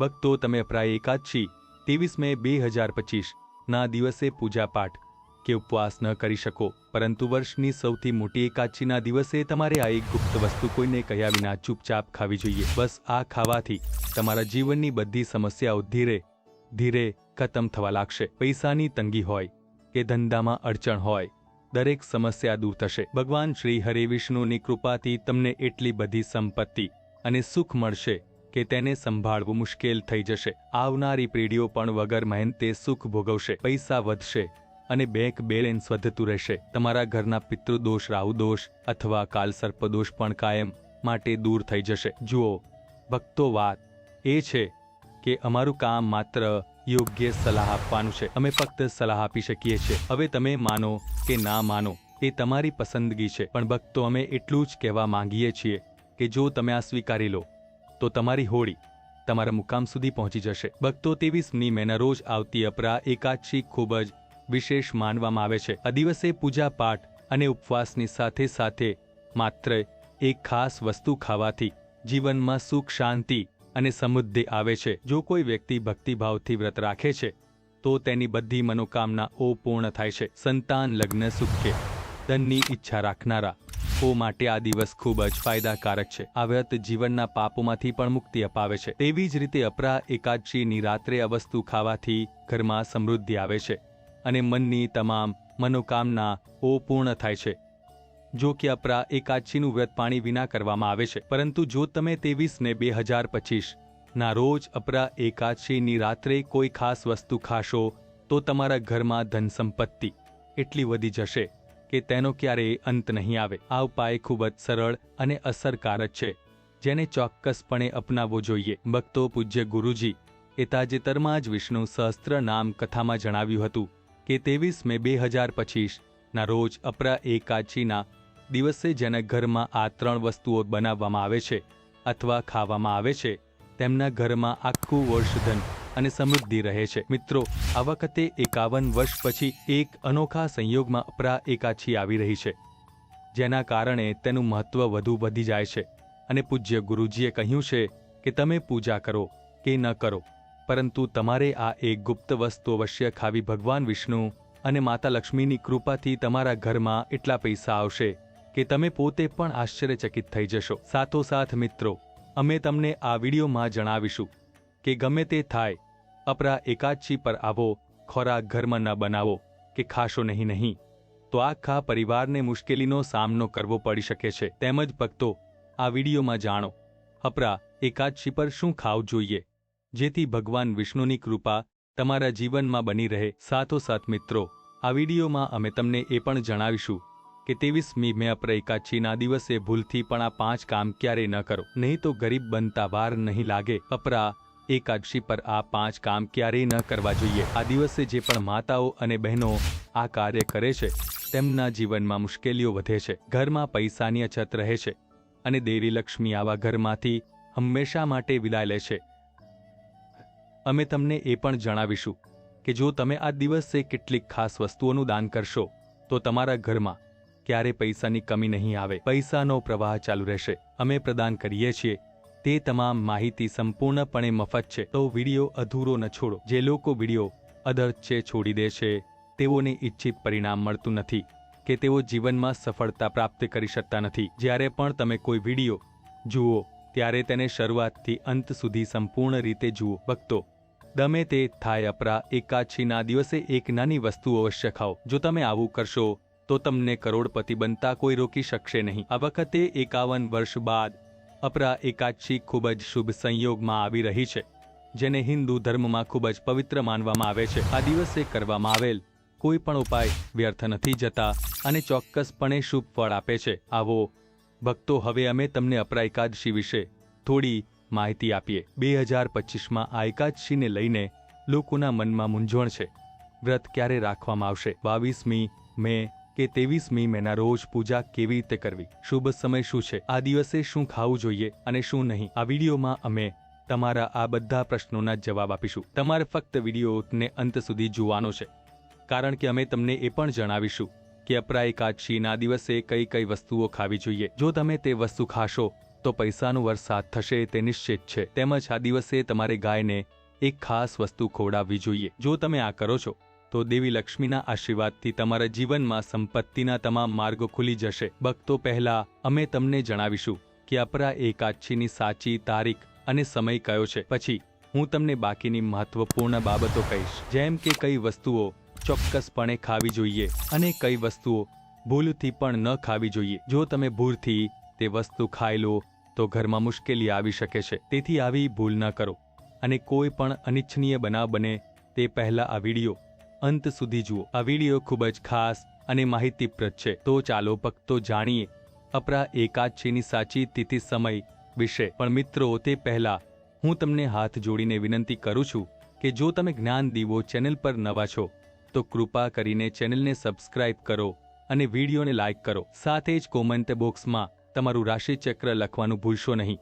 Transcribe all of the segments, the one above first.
ભક્તો તમે અપરાય એકાદશી ત્રેવીસ મે બે હજાર પચીસ. ના દિવસે પૂજાપાઠ. કે ઉપવાસ ન કરી શકો. પરંતુ વર્ષની સૌથી મોટી એકાદશીના દિવસે તમારે આ એક ગુપ્ત વસ્તુ કોઈને કહ્યા વિના ચૂપચાપ ખાવી જોઈએ. બસ આ ખાવાથી તમારા જીવનની બધી સમસ્યાઓ ધીરે ધીરે ખતમ થવા લાગશે. પૈસાની તંગી હોય કે ધંધામાં અડચણ હોય, દરેક સમસ્યા દૂર થશે. ભગવાન શ્રી હરિ વિષ્ણુની કૃપાથી તમને એટલી બધી સંપત્તિ અને સુખ મળશે. કે તેને સંભાળવું મુશ્કેલ થઈ જશે. આવનારી પેઢીઓ પણ વગર મહેનતે સુખ ભોગવશે, પૈસા વધશે અને બેંક બેલેન્સ વધતું રહેશે. તમારા ઘરના પિતૃદોષ, રાહુદોષ અથવા કાલ સર્પદોષ પણ કાયમ માટે દૂર થઈ જશે. જુઓ, ભક્તો વાત એ છે કે અમારું કામ માત્ર યોગ્ય સલાહ આપવાનું છે. અમે ફક્ત સલાહ આપી શકીએ છીએ. હવે તમે માનો કે ના માનો, એ તમારી પસંદગી છે. પણ ભક્તો, અમે એટલું જ કહેવા માંગીએ છીએ કે જો તમે આ સ્વીકારી લો. તો તમારી હોળી તમારા મુકામ સુધી પહોંચી જશે. ભક્તો તેવીસમી મેના રોજ આવતી અપરા એકાદશી ખૂબ જ વિશેષ માનવામાં આવે છે. આ દિવસે પૂજા પાઠ અને ઉપવાસની સાથે સાથે માત્ર એક ખાસ વસ્તુ ખાવાથી જીવનમાં સુખ, શાંતિ અને સમૃદ્ધિ આવે છે. જો કોઈ વ્યક્તિ ભક્તિભાવથી વ્રત રાખે છે, તો તેની બધી મનોકામનાઓ પૂર્ણ થાય છે. સંતાન, લગ્ન, સુખે ધનની ઈચ્છા રાખનારા ઓ માટે આ દિવસ ખૂબ જ ફાયદાકારક છે. આ વ્રત જીવનના પાપોમાંથી પણ મુક્તિ અપાવે છે. તેવી જ રીતે અપરા એકાદશીની રાત્રે આ વસ્તુ ખાવાથી ઘરમાં સમૃદ્ધિ આવે છે અને મનની તમામ મનોકામના ઓ પૂર્ણ થાય છે. જો કે અપરા એકાદશીનું વ્રત પાણી વિના કરવામાં આવે છે. પરંતુ જો તમે ત્રેવીસ ને બે હજાર પચીસ ના રોજ અપરા એકાદશીની રાત્રે કોઈ ખાસ વસ્તુ ખાશો, તો તમારા ઘરમાં ધન સંપત્તિ એટલી વધી જશે. કે તેનો ક્યારેય અંત નહીં આવે. આ ઉપાય ખૂબ જ સરળ અને અસરકારક છે, જેને ચોક્કસપણે અપનાવવો જોઈએ. ભક્તો પૂજ્ય ગુરુજી, એ તાજેતરમાં જ વિષ્ણુ સહસ્ત્ર નામ કથામાં જણાવ્યું હતું કે ત્રેવીસ મે બે હજાર પચીસ ના રોજ અપરા એકાચીના દિવસે જેના ઘરમાં આ ત્રણ વસ્તુઓ બનાવવામાં આવે છે અથવા ખાવામાં આવે છે, તેમના ઘરમાં આખું વર્ષધન અને સમૃદ્ધિ રહે છે. મિત્રો, આ વખતે એકાવન વર્ષ પછી એક અનોખા સંયોગમાં અપરા એકાછી આવી રહી છે, જેના કારણે તેનું મહત્વ વધુ વધી જાય છે. અને પૂજ્ય ગુરુજીએ કહ્યું છે કે, તમે પૂજા કરો કે ન કરો, પરંતુ તમારે આ એક ગુપ્ત વસ્તુ અવશ્ય ખાવી ભગવાન વિષ્ણુ અને માતા લક્ષ્મીની કૃપાથી તમારા ઘરમાં એટલા પૈસા આવશે કે તમે પોતે પણ આશ્ચર્યચકિત થઈ જશો. સાથોસાથ મિત્રો, અમે તમને આ વિડીયોમાં જણાવીશું કે ગમે તે થાય અપરા એકાદશી પર આવો, ખોરાક ઘરમાં ન બનાવો, કે ખાશો નહીં નહીં. તો આખા પરિવારને મુશ્કેલીનો સામનો કરવો પડી શકે છે. તેમજ ભક્તો, આ વિડીયોમાં જાણો. અપરા એકાદશી પર શું ખાવું જોઈએ? જેથી ભગવાન વિષ્ણુની કૃપા તમારા જીવનમાં બની રહે. સાથોસાથ મિત્રો, આ વિડીયોમાં અમે તમને એ પણ જણાવીશું કે તેવીસમી મે અપરા એકાદશીના દિવસે ભૂલથી પણ આ પાંચ કામ ક્યારેય ન કરો. નહીં તો ગરીબ બનતા વાર નહીં લાગે. અપરા એકાદશી પર આ પાંચ કામ ક્યારેય ન કરવા જોઈએ. આ દિવસે જે પણ માતાઓ અને બહેનો આ કાર્ય કરે છે, તેમના જીવનમાં મુશ્કેલીઓ વધે છે. ઘરમાં પૈસાની અછત રહે છે અને દેરી લક્ષ્મી આવા ઘરમાંથી હંમેશા માટે વિદાય લે છે. અમે તમને એ પણ જણાવીશું કે જો તમે આ દિવસે કેટલીક ખાસ વસ્તુઓનું દાન કરશો, તો તમારા ઘરમાં ક્યારે પૈસાની કમી નહીં આવે. પૈસાનો પ્રવાહ ચાલુ રહેશે. અમે પ્રદાન કરીએ છીએ તે તમામ માહિતી સંપૂર્ણપણે મફત છે. તો વીડિયો અધૂરો ન છોડો. જે લોકો વીડિયો છે છોડી દે છે, તેઓને ઈચ્છિત પરિણામ મળતું નથી કે તેઓ જીવનમાં સફળતા પ્રાપ્ત કરી શકતા નથી. જ્યારે પણ તમે કોઈ વીડિયો જુઓ, ત્યારે તેને શરૂઆતથી અંત સુધી સંપૂર્ણ રીતે જુઓ. ભક્તો દમે તે થાય અપરા એકાદશીના દિવસે એક નાની વસ્તુ અવશ્ય ખાઓ. જો તમે આવું કરશો, તો તમને કરોડપતિ બનતા કોઈ રોકી શકશે નહીં. આ વખતે એકાવન વર્ષ બાદ અપરા એકાદશી ખૂબ જ શુભ સંયોગમાં આવી રહી છે, જેને હિન્દુ ધર્મમાં ખૂબ જ પવિત્ર માનવામાં આવે છે. આ દિવસે કરવામાં આવેલ કોઈ પણ ઉપાય વ્યર્થ નથી જતા અને ચોક્કસપણે શુભ ફળ આપે છે. આવો, ભક્તો, હવે અમે તમને અપરા એકાદશી વિશે થોડી માહિતી આપીએ. બે હજાર પચીસમાં આ એકાદશીને લઈને લોકોના મનમાં મૂંઝવણ છે. વ્રત ક્યારે રાખવામાં આવશે? બાવીસમી મે કે ત્રેવીસમી મેના રોજ પૂજા કેવી રીતે કરવી? શુભ સમય શું છે? આ દિવસે શું ખાવું જોઈએ અને શું નહીં? આ વિડીયોમાં અમે તમારા આ બધા પ્રશ્નોના જવાબ આપીશું. તમારે ફક્ત વિડીયોને અંત સુધી જોવાનો છે. કારણ કે અમે તમને એ પણ જણાવીશું કે અપરા એકાદશીના દિવસે કઈ કઈ વસ્તુઓ ખાવી જોઈએ. જો તમે તે વસ્તુ ખાશો, તો પૈસાનો વરસાદ થશે તે નિશ્ચિત છે. તેમજ આ દિવસે તમારે ગાયને એક ખાસ વસ્તુ ખવડાવવી જોઈએ. જો તમે આ કરો છો તો દેવી લક્ષ્મીના આશીર્વાદથી તમારા જીવનમાં સંપત્તિના તમામ માર્ગો ખુલી જશે. ભક્તો પહેલા અમે તમને જણાવીશું કે અપરા એકાદશીની સાચી તારીખ અને સમય કયો છે. પછી હું તમને બાકીની મહત્વપૂર્ણ બાબતો કહીશ. જેમ કે કઈ વસ્તુઓ ચોક્કસપણે ખાવી જોઈએ અને કઈ વસ્તુઓ ભૂલથી પણ ન ખાવી જોઈએ. જો તમે ભૂલથી તે વસ્તુ ખાઈ લો, તો ઘરમાં મુશ્કેલી આવી શકે છે. તેથી આવી ભૂલ ન કરો. અને કોઈ પણ અનિચ્છનીય બનાવ બને તે પહેલા આ વીડિયો અંત સુધી જુઓ. આ વીડિયો ખૂબ જ ખાસ અને માહિતીપ્રદ છે. તો ચાલો ભક્તો જાણીએ અપરા એકાદશીની સાચી તિથિ સમય વિશે. પણ મિત્રો, તે પહેલા હું તમને હાથ જોડીને વિનંતી કરું છું કે જો તમે જ્ઞાન દીવો ચેનલ પર નવા છો, તો કૃપા કરીને ચેનલને સબસ્ક્રાઇબ કરો અને વિડીયોને લાઇક કરો. સાથે જ કોમેન્ટ બોક્સમાં તમારું રાશિચક્ર લખવાનું ભૂલશો નહીં.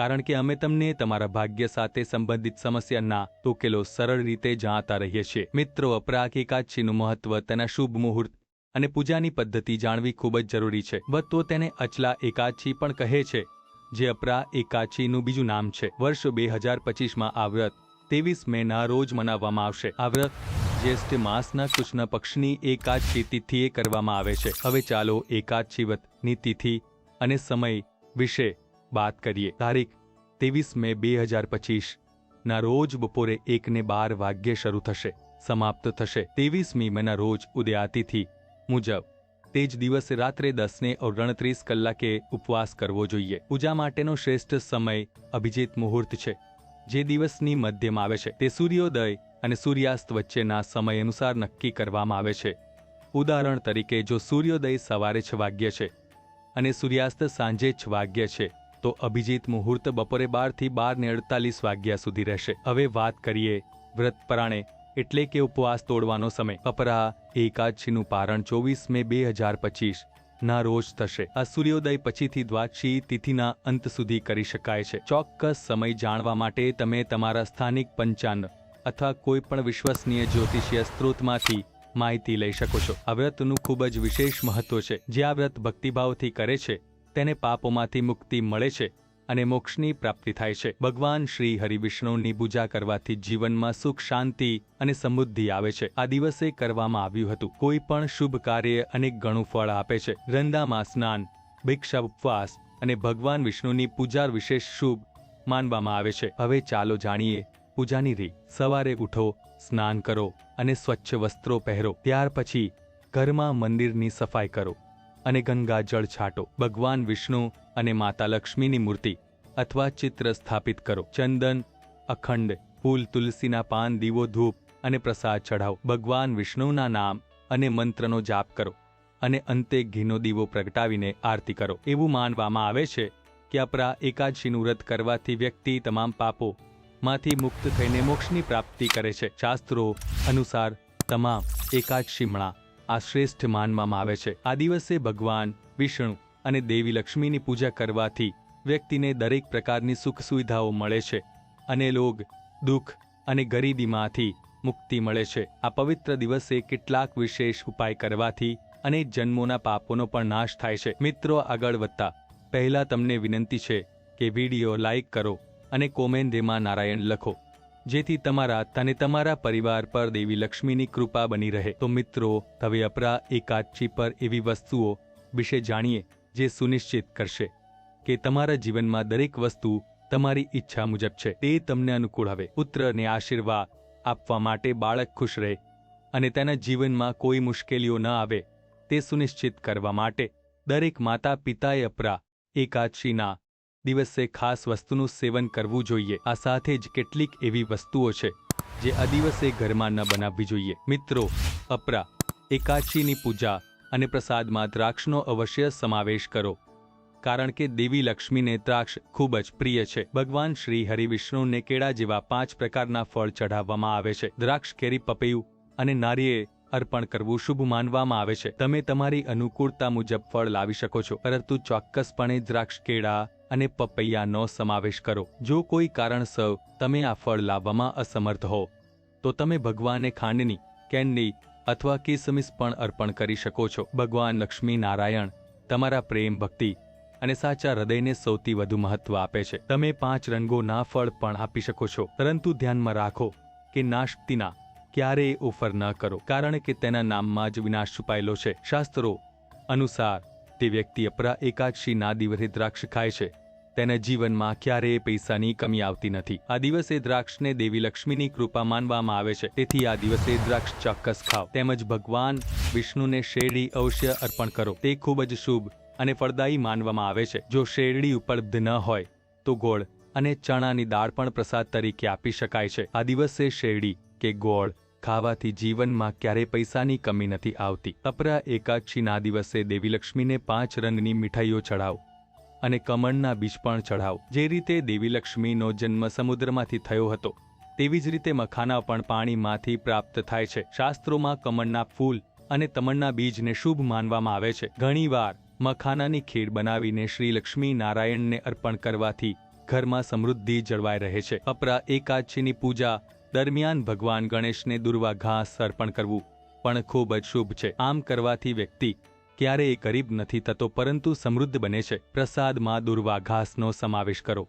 કારણ કે અમે તમને તમારા ભાગ્ય સાથે સંબંધિત સમસ્યાના ઉકેલો સરળ રીતે જાણતા રહીએ છીએ. મિત્રો અપરાગ એકાદશીનું મહત્વ તેના શુભ મુહૂર્ત અને પૂજાની પદ્ધતિ જાણવી ખૂબ જ જરૂરી છે. તો તેને અચલા એકાદશી પણ કહે છે, જે અપરા એકાદશીનું બીજું નામ છે. વર્ષ બે હજાર પચીસમાં આ વ્રત ત્રેવીસ મેના રોજ મનાવવામાં આવશે. આ વ્રત જ્યેષ્ઠ માસના કૃષ્ણ પક્ષની એકાદશી તિથિએ કરવામાં આવે છે. હવે ચાલો એકાદશી વ્રતની તિથિ અને સમય વિશે વાત કરીએ. તારીખ ત્રેવીસ મે બે હજાર પચીસ ના રોજ બપોરે એકને બાર વાગ્યે શરૂ થશે. સમાપ્ત થશે. ત્રેવીસમી મેના રોજ ઉદયાતિથિ મુજબ. તે જ દિવસે રાત્રે દસને ઓગણત્રીસ કલાકે ઉપવાસ કરવો જોઈએ. પૂજા માટેનો શ્રેષ્ઠ સમય અભિજીત મુહૂર્ત છે. જે દિવસની મધ્યમાં આવે છે. તે સૂર્યોદય અને સૂર્યાસ્ત વચ્ચેના સમય અનુસાર નક્કી કરવામાં આવે છે. ઉદાહરણ તરીકે, જો સૂર્યોદય સવારે છ વાગ્ય છે અને સૂર્યાસ્ત સાંજે છ વાગ્ય છે તો અભિજીત મુહૂર્ત બપોરે બારથી બાર ને અડતાલીસ વાગ્યા સુધી રહેશે. હવે વાત કરીએ વ્રત પરાણે એટલે કે ઉપવાસ તોડવાનો સમય. અપરા એકાદશીનું પારણ ચોવીસ મે બે હજાર પચીસ, ના રોજ થશે. આ સૂર્યોદય પછીથી દ્વાદશી તિથિના અંત સુધી કરી શકાય છે. ચોક્કસ સમય જાણવા માટે તમે તમારા સ્થાનિક પંચાંગ અથવા કોઈ પણ વિશ્વસનીય જ્યોતિષીય સ્ત્રોતમાંથી માહિતી લઈ શકો છો. આ વ્રતનું ખૂબ જ વિશેષ મહત્વ છે. જે આ વ્રત ભક્તિભાવથી કરે છે તેને પાપોમાંથી મુક્તિ મળે છે અને મોક્ષની પ્રાપ્તિ થાય છે. ભગવાન શ્રી હરિવિષ્ણુની પૂજા કરવાથી જીવનમાં સુખ, શાંતિ અને સમૃદ્ધિ આવે છે. આ દિવસે કરવામાં આવ્યું હતું. કોઈ પણ શુભ કાર્ય અનેક ગણું ફળ આપે છે. રંદામાં સ્નાન, ભિક્ષા, ઉપવાસ અને ભગવાન વિષ્ણુની પૂજા વિશેષ શુભ માનવામાં આવે છે. હવે ચાલો જાણીએ પૂજાની રીત. સવારે ઉઠો, સ્નાન કરો અને સ્વચ્છ વસ્ત્રો પહેરો. ત્યાર પછી ઘરમાં મંદિરની સફાઈ કરો. અને ગંગા જળ છાંટો. ભગવાન વિષ્ણુ અને માતા લક્ષ્મીની મૂર્તિ અથવા ચિત્ર સ્થાપિત કરો. ચંદન, અખંડ, ફૂલ, તુલસીના પાન, દીવો, ધૂપ અને પ્રસાદ ચઢાવો. ભગવાન વિષ્ણુના નામ અને મંત્રનો જાપ કરો અને અંતે ઘીનો દીવો પ્રગટાવીને આરતી કરો. એવું માનવામાં આવે છે કે અપરા એકાદશીનું વ્રત કરવાથી વ્યક્તિ તમામ પાપો માંથી મુક્ત થઈને મોક્ષની પ્રાપ્તિ કરે છે. શાસ્ત્રો અનુસાર તમામ એકાદશીમણા આ શ્રેષ્ઠ માનવામાં આવે છે. આ દિવસે ભગવાન, વિષ્ણુ અને દેવી લક્ષ્મીની પૂજા કરવાથી વ્યક્તિને દરેક પ્રકારની સુખ સુવિધાઓ મળે છે અને લોગ, દુઃખ અને ગરીબીમાંથી મુક્તિ મળે છે. આ પવિત્ર દિવસે કેટલાક વિશેષ ઉપાય કરવાથી અને જન્મોના પાપોનો પણ નાશ થાય છે. મિત્રો, આગળ વધતા પહેલા તમને વિનંતી છે કે વીડિયો લાઇક કરો અને કોમેન્ટમાં નારાયણ લખો. જેથી તમારા તને તમારા પરિવાર પર દેવી લક્ષ્મીની કૃપા બની રહે. તો મિત્રો, હવે અપરા એકાદશી પર એવી વસ્તુઓ વિશે જાણીએ જે સુનિશ્ચિત કરશે કે તમારા જીવનમાં દરેક વસ્તુ તમારી ઈચ્છા મુજબ છે. તે તમને અનુકૂળ હવે. પુત્રને આશીર્વાદ આપવા માટે બાળક ખુશ રહે અને તેના જીવનમાં કોઈ મુશ્કેલીઓ ન આવે તે સુનિશ્ચિત કરવા માટે દરેક માતા પિતાએ અપરા એકાદશીના દિવસે ખાસ વસ્તુનું સેવન કરવું જોઈએ. આ સાથે જ કેટલીક એવી વસ્તુઓ છે, જે અદિવસે ઘરમાં ન બનાવવી જોઈએ. મિત્રો, અપરા, એકાચીની પૂજા અને પ્રસાદમાં દ્રાક્ષનો અવશ્ય સમાવેશ કરો, કારણ કે દેવી લક્ષ્મીને દ્રાક્ષ ખૂબ જ પ્રિય છે. ભગવાન શ્રી હરિવિષ્ણુને કેળા જેવા પાંચ પ્રકારના ફળ ચઢાવવામાં આવે છે. દ્રાક્ષ કેરી, પપૈયું અને નારિયેળ અર્પણ કરવું શુભ માનવામાં આવે છે. તમે તમારી અનુકૂળતા મુજબ ફળ લાવી શકો છો. પરંતુ ચોક્કસપણે દ્રાક્ષ, કેળા અને પપૈયાનો સમાવેશ કરો. જો કોઈ કારણસર તમે આ ફળ લાવવામાં અસમર્થ હો, તો તમે ભગવાને ખાંડની કેન્ડી અથવા કિસમિસ પણ અર્પણ કરી શકો છો. ભગવાન લક્ષ્મી નારાયણ તમારા પ્રેમ, ભક્તિ અને સાચા હૃદયને સૌથી વધુ મહત્વ આપે છે. તમે પાંચ રંગોના ફળ પણ આપી શકો છો. પરંતુ ધ્યાનમાં રાખો કે નાશક્તિના ક્યારેય ઓફર ન કરો, કારણ કે તેના નામમાં જ વિનાશ છુપાયેલો છે. શાસ્ત્રો અનુસાર, તે વ્યક્તિ અપરા એકાદશી ના દિવસે દ્રાક્ષ ખાય છે. તેના જીવનમાં ક્યારેય પૈસાની કમી આવતી નથી. આ દિવસે દ્રાક્ષને દેવી લક્ષ્મીની કૃપા માનવામાં આવે છે. તેથી આ દિવસે દ્રાક્ષ ચોક્કસ ખાઓ. તેમજ ભગવાન વિષ્ણુને શેરડી અવશ્ય અર્પણ કરો. તે ખૂબ જ શુભ અને ફળદાયી માનવામાં આવે છે. જો શેરડી ઉપલબ્ધ ન હોય, તો ગોળ અને ચણાની દાળ પણ પ્રસાદ તરીકે આપી શકાય છે. આ દિવસે શેરડી કે ગોળ ખાવાથી જીવનમાં ક્યારેય પૈસાની કમી નથી આવતી. અપરા એકાદશીના દિવસે દેવીલક્ષ્મીને પાંચ રંગની મીઠાઈઓ ચઢાવ અને કમળના બીજ પણ ચઢાવ. જે રીતે દેવીલક્ષ્મીનો જન્મ સમુદ્રમાંથી થયો હતો, તેવી જ રીતે મખાના પણ પાણીમાંથી પ્રાપ્ત થાય છે. શાસ્ત્રોમાં કમળના ફૂલ અને તમણના બીજને શુભ માનવામાં આવે છે. ઘણીવાર મખાનાની ખીર બનાવીને શ્રી લક્ષ્મી નારાયણને અર્પણ કરવાથી ઘરમાં સમૃદ્ધિ જળવાઈ રહે છે. અપરા એકાદશીની પૂજા દરમિયાન ભગવાન ગણેશને દુર્વા ઘાસ અર્પણ કરવું પણ ખૂબ જ શુભ છે. આમ કરવાથી વ્યક્તિ ક્યારેય ગરીબ નથી થતો, પરંતુ સમૃદ્ધ બને છે. પ્રસાદમાં દુર્વા ઘાસનો સમાવેશ કરો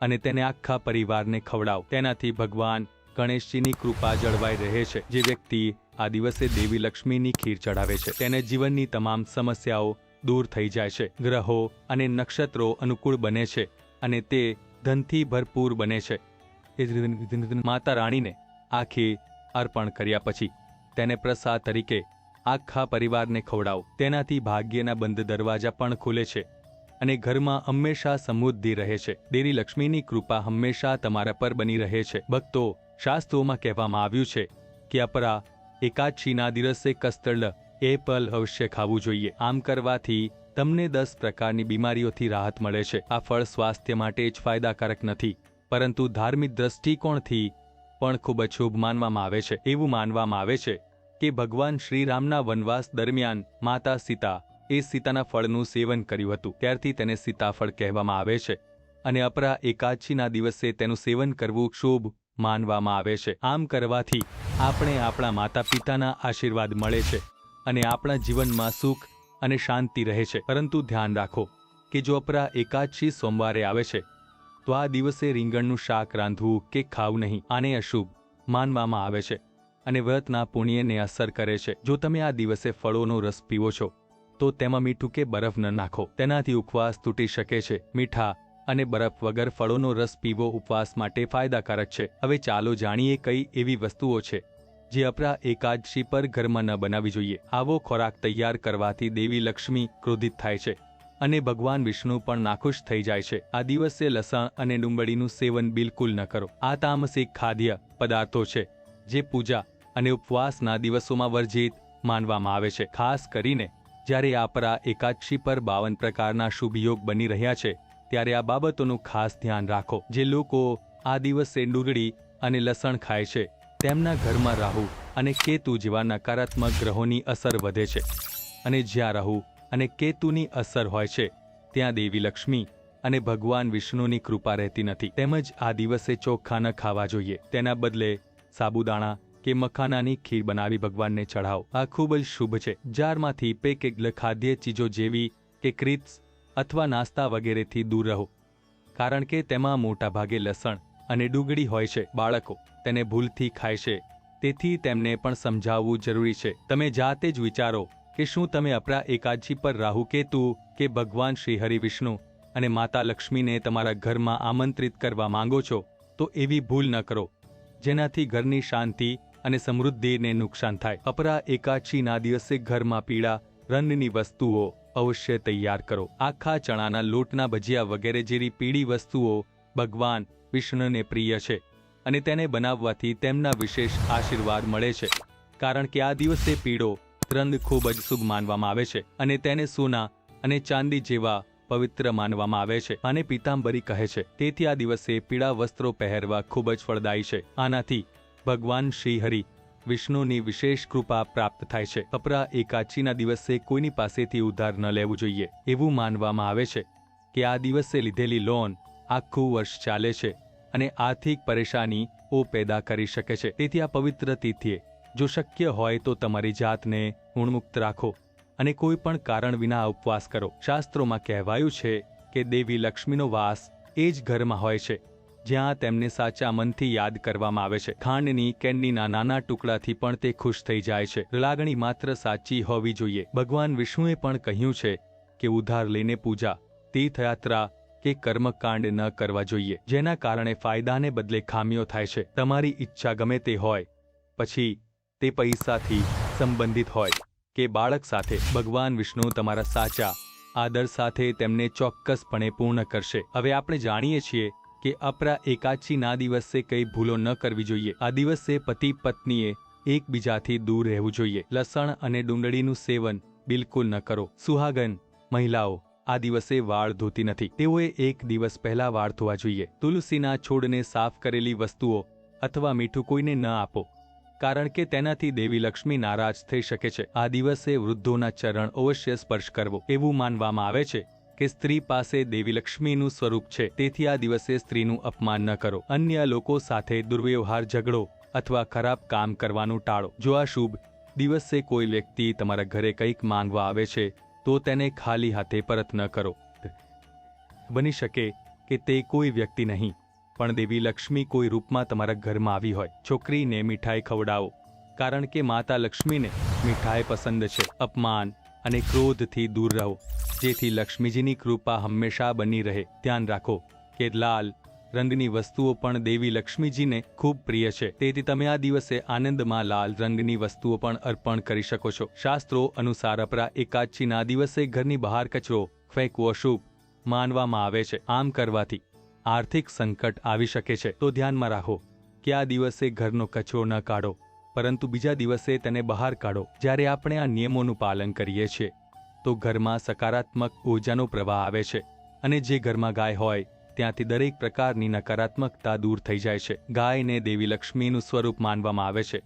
અને તેને આખા પરિવારને ખવડાવો. તેનાથી ભગવાન ગણેશજીની કૃપા જળવાઈ રહે છે. જે વ્યક્તિ આ દિવસે દેવી લક્ષ્મીની ખીર ચડાવે છે, તેને જીવનની તમામ સમસ્યાઓ દૂર થઈ જાય છે. ગ્રહો અને નક્ષત્રો અનુકૂળ બને છે અને તે ધનથી ભરપૂર બને છે. એ જ રીતે માતા રાણીને આખી અર્પણ કર્યા પછી તેને પ્રસાદ તરીકે આખા પરિવારને ખવડાવો. તેનાથી ભાગ્યના બંધ દરવાજા પણ ખુલે છે અને ઘરમાં હંમેશા સમૃદ્ધિ રહે છે. દેવી લક્ષ્મીની કૃપા હંમેશા તમારા પર બની રહે છે. ભક્તો, શાસ્ત્રોમાં કહેવામાં આવ્યું છે કે અપરા એકાદશીના દિવસે કસ્તળ એપલ અવશ્ય ખાવું જોઈએ. આમ કરવાથી તમને દસ પ્રકારની બીમારીઓથી રાહત મળે છે. આ ફળ સ્વાસ્થ્ય માટે જ ફાયદાકારક નથી. પરંતુ ધાર્મિક દ્રષ્ટિકોણથી પણ ખૂબ જ શુભ માનવામાં આવે છે, એવું માનવામાં આવે છે કે ભગવાન શ્રીરામના વનવાસ દરમિયાન માતા સીતા એ સીતાના ફળનું સેવન કર્યું હતું. ત્યારથી તેને સીતાફળ કહેવામાં આવે છે અને અપરા એકાદશીના દિવસે તેનું સેવન કરવું શુભ માનવામાં આવે છે. આમ કરવાથી આપણે આપણા માતા પિતાના આશીર્વાદ મળે છે અને આપણા જીવનમાં સુખ અને શાંતિ રહે છે. પરંતુ ધ્યાન રાખો કે જો અપરા એકાદશી સોમવારે આવે છે તો આ દિવસે રીંગણનું શાક રાંધવું કે ખાવું નહીં, આને અશુભ માનવામાં આવે છે. અને વ્રતના પુણ્યને અસર કરે છે. જો તમે આ દિવસે ફળોનો રસ પીવો છો, તો તેમાં મીઠું કે બરફ ન નાખો. તેનાથી ઉપવાસ તૂટી શકે છે. મીઠા અને બરફ વગર ફળોનો રસ પીવો ઉપવાસ માટે ફાયદાકારક છે. હવે ચાલો જાણીએ કઈ એવી વસ્તુઓ છે, જે અપરા એકાદશી પર ઘરમાં ન બનાવવી જોઈએ. આવો ખોરાક તૈયાર કરવાથી દેવી લક્ષ્મી ક્રોધિત થાય છે. અને ભગવાન વિષ્ણુ પણ નાખુશ થઈ જાય છે. આ દિવસે લસણ અને ડુંગળીનું સેવન બિલકુલ ન કરો. આ તામસિક ખાદ્ય પદાર્થો છે, જે પૂજા અને ઉપવાસના દિવસોમાં વર્જિત માનવામાં આવે છે. ખાસ કરીને, જ્યારે આપરા એકાદશી પર બાવન પ્રકારના શુભ યોગ બની રહ્યા છે, ત્યારે આ બાબતોનું ખાસ ધ્યાન રાખો. જે લોકો આ દિવસે ડુંગળી અને લસણ ખાય છે, તેમના ઘરમાં રાહુ અને કેતુ જેવા નકારાત્મક ગ્રહોની અસર વધે છે. અને જ્યાં રાહુ અને કેતુની અસર હોય છે. ત્યાં દેવી લક્ષ્મી અને ભગવાન વિષ્ણુની કૃપા રહેતી નથી. તેમજ આ દિવસે ચોખ્ખા ન ખાવા જોઈએ. તેના બદલે સાબુદાણા કે મખાનાની ખીર બનાવી ભગવાનને ચઢાવો. આ ખૂબ જ શુભ છે. જારમાંથી પેકેગલ ખાદ્ય ચીજો જેવી કે ક્રિપ્સ અથવા નાસ્તા વગેરેથી દૂર રહો. કારણ કે તેમાં મોટા ભાગે લસણ અને ડુંગળી હોય છે. બાળકો તેને ભૂલથી ખાય છે. તેથી તેમને પણ સમજાવવું જરૂરી છે. તમે જાતે જ વિચારો કે શું તમે અપરા એકાદશી પર રાહુ કેતુ કે ભગવાન શ્રી હરિ વિષ્ણુ અને માતા લક્ષ્મીને તમારા ઘરમાં આમંત્રિત કરવા માંગો છો, તો એવી ભૂલ ન કરો. જેનાથી ઘરની શાંતિ અને સમૃદ્ધિને નુકસાન થાય. અપરા એકાદશીના દિવસે ઘરમાં પીળા રંગની વસ્તુઓ અવશ્ય તૈયાર કરો. આખા ચણાના લોટના ભજીયા વગેરે જેવી પીળી વસ્તુઓ ભગવાન વિષ્ણુને પ્રિય છે અને તેને બનાવવાથી તેમના વિશેષ આશીર્વાદ મળે છે. કારણ કે આ દિવસે પીળો રંગ ખૂબ જ શુભ માનવામાં આવે છે અને તેને સોના અને ચાંદી જેવા પવિત્ર માનવામાં આવે છે અને પીતાંબરી કહે છે. તેથી આ દિવસે પીળા વસ્ત્રો પહેરવા ખૂબ જ ફળદાયી છે. આનાથી ભગવાન શ્રી હરિ વિષ્ણુની વિશેષ કૃપા પ્રાપ્ત થાય છે. અપરા એકાચીના દિવસે કોઈની પાસેથી ઉધાર ન લેવું જોઈએ એવું માનવામાં આવે છે કે આ દિવસે લીધેલી લોન આખું વર્ષ ચાલે છે અને આર્થિક પરેશાનીઓ પેદા કરી શકે છે. તેથી આ પવિત્ર તિથિએ જો શક્ય હોય તો તમારી જાતને ઋણમુક્ત રાખો અને કોઈ પણ કારણ વિના ઉપવાસ કરો. શાસ્ત્રોમાં કહેવાયું છે કે દેવી લક્ષ્મીનો વાસ એ જ ઘરમાં હોય છે, જ્યાં તેમને સાચા મનથી યાદ કરવામાં આવે છે. ખાંડની કેન્ડીના નાના ટુકડાથી પણ તે ખુશ થઈ જાય છે. લાગણી માત્ર સાચી હોવી જોઈએ. ભગવાન વિષ્ણુએ પણ કહ્યું છે કે ઉધાર લઈને પૂજા, તીર્થયાત્રા કે કર્મકાંડ ન કરવા જોઈએ, જેના કારણે ફાયદાને બદલે ખામીઓ થાય છે. તમારી ઈચ્છા ગમે તે હોય, પછી તે પૈસાથી સંબંધિત હોય કે બાળક સાથે ભગવાન વિષ્ણુ તમારા સાચા આદર સાથે તેમને ચોક્કસપણે પૂર્ણ કરશે. હવે આપણે જાણીએ છીએ કે અપરા એકાચીના દિવસે કઈ ભૂલો ન કરવી જોઈએ. આ દિવસે પતિ પત્નીએ એકબીજાથી દૂર રહેવું જોઈએ. લસણ અને ડુંગળીનું સેવન બિલકુલ ન કરો. સુહાગન મહિલાઓ, આ દિવસે વાળ ધોતી નથી. તેઓએ એક દિવસ પહેલા વાળ ધોવા જોઈએ. તુલસીના છોડને સાફ કરેલી વસ્તુઓ અથવા મીઠું કોઈને ન આપો. કારણ કે તેનાથી દેવી લક્ષ્મી નારાજ થઈ શકે છે. આ દિવસે વૃદ્ધોના ચરણ અવશ્ય સ્પર્શ કરવો. એવું માનવામાં આવે છે કે સ્ત્રી પાસે દેવી લક્ષ્મીનું સ્વરૂપ છે. તેથી આ દિવસે સ્ત્રીનું અપમાન ન કરો. અન્ય લોકો સાથે દુર્વ્યવહાર ઝઘડો અથવા ખરાબ કામ કરવાનું ટાળો. જો આ શુભ દિવસે કોઈ વ્યક્તિ તમારા ઘરે કંઈક માંગવા આવે છે, તો તેને ખાલી હાથે પરત ન કરો. બની શકે કે તે કોઈ વ્યક્તિ નહીં. પણ દેવી લક્ષ્મી કોઈ રૂપમાં તમારા ઘરમાં આવી હોય. છોકરીને મીઠાઈ ખવડાવો. કારણ કે માતા લક્ષ્મીને મીઠાઈ પસંદ છે. અપમાન અને ક્રોધથી દૂર રહો. જેથી લક્ષ્મીજીની કૃપા હંમેશા બની રહે. ધ્યાન રાખો કે લાલ રંગની વસ્તુઓ પણ દેવી લક્ષ્મીજીને ખૂબ પ્રિય છે. તેથી તમે આ દિવસે આનંદમાં લાલ રંગની વસ્તુઓ પણ અર્પણ કરી શકો છો. શાસ્ત્રો અનુસાર અપરા એકાદશીના દિવસે ઘરની બહાર કચરો ફેંકવો શુભ માનવામાં આવે છે. આમ કરવાથી આર્થિક સંકટ આવી શકે છે. તો ધ્યાનમાં રાખો કે આ દિવસે ઘરનો કચરો ન કાઢો, પરંતુ બીજા દિવસે તેને બહાર કાઢો. જ્યારે આપણે આ નિયમોનું પાલન કરીએ છીએ, તો ઘરમાં સકારાત્મક ઊર્જાનો પ્રવાહ આવે છે અને જે ઘરમાં ગાય હોય, ત્યાંથી દરેક પ્રકારની નકારાત્મકતા દૂર થઈ જાય છે. ગાયને દેવી લક્ષ્મીનું સ્વરૂપ માનવામાં આવે છે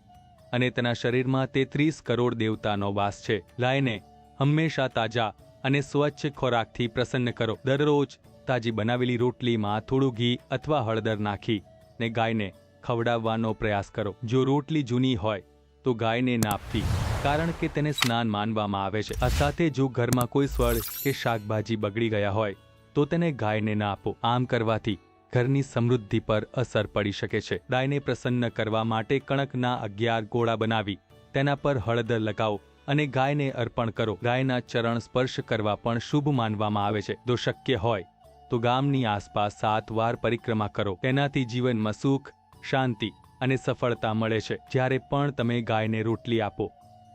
અને તેના શરીરમાં તેત્રીસ કરોડ દેવતાનો વાસ છે. ગાયને હંમેશા તાજા અને સ્વચ્છ ખોરાકથી પ્રસન્ન કરો. દરરોજ તાજી બનાવેલી રોટલીમાં થોડું ઘી અથવા હળદર નાખી ને ગાયને ખવડાવવાનો પ્રયાસ કરો. જો રોટલી જૂની હોય, તો ગાયને નાપતી કારણ કે તેને સ્નાન માનવામાં આવે છે. આ સાથે જો ઘરમાં કોઈ સ્વળ કે શાકભાજી બગડી ગયા હોય, તો તેને ગાયને ના આપો આમ કરવાથી ઘરની સમૃદ્ધિ પર અસર પડી શકે છે. ગાયને પ્રસન્ન કરવા માટે કણકના અગિયાર ગોળા બનાવી, તેના પર હળદર લગાવો અને ગાયને અર્પણ કરો. ગાયના ચરણ સ્પર્શ કરવા પણ શુભ માનવામાં આવે છે. જો શક્ય હોય તો ગામની આસપાસ સાત વાર પરિક્રમા કરો. તેનાથી જીવનમાં સુખ, શાંતિ અને સફળતા મળે છે. જ્યારે પણ તમે ગાયને રોટલી આપો,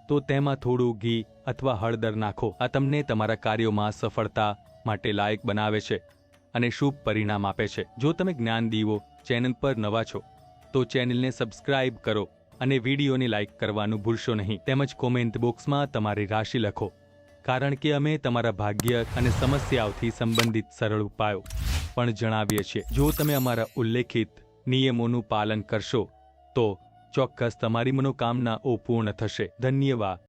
તો તેમાં થોડું ઘી અથવા હળદર નાખો. આ તમને તમારા કાર્યોમાં સફળતા માટે લાયક બનાવે છે અને શુભ પરિણામ આપે છે. જો તમે જ્ઞાન દીવો ચેનલ પર નવા છો, તો ચેનલને સબસ્ક્રાઇબ કરો અને વિડીયોને લાઇક કરવાનું ભૂલશો નહીં. તેમજ કોમેન્ટ બોક્સમાં તમારી રાશિ લખો. કારણ કે અમે તમારા ભાગ્ય અને સમસ્યાઓથી સંબંધિત સરળ ઉપાયો પણ જણાવીએ છીએ. જો તમે અમારા ઉલ્લેખિત નિયમોનું પાલન કરશો, તો ચોક્કસ તમારી મનોકામનાઓ પૂર્ણ થશે. ધન્યવાદ.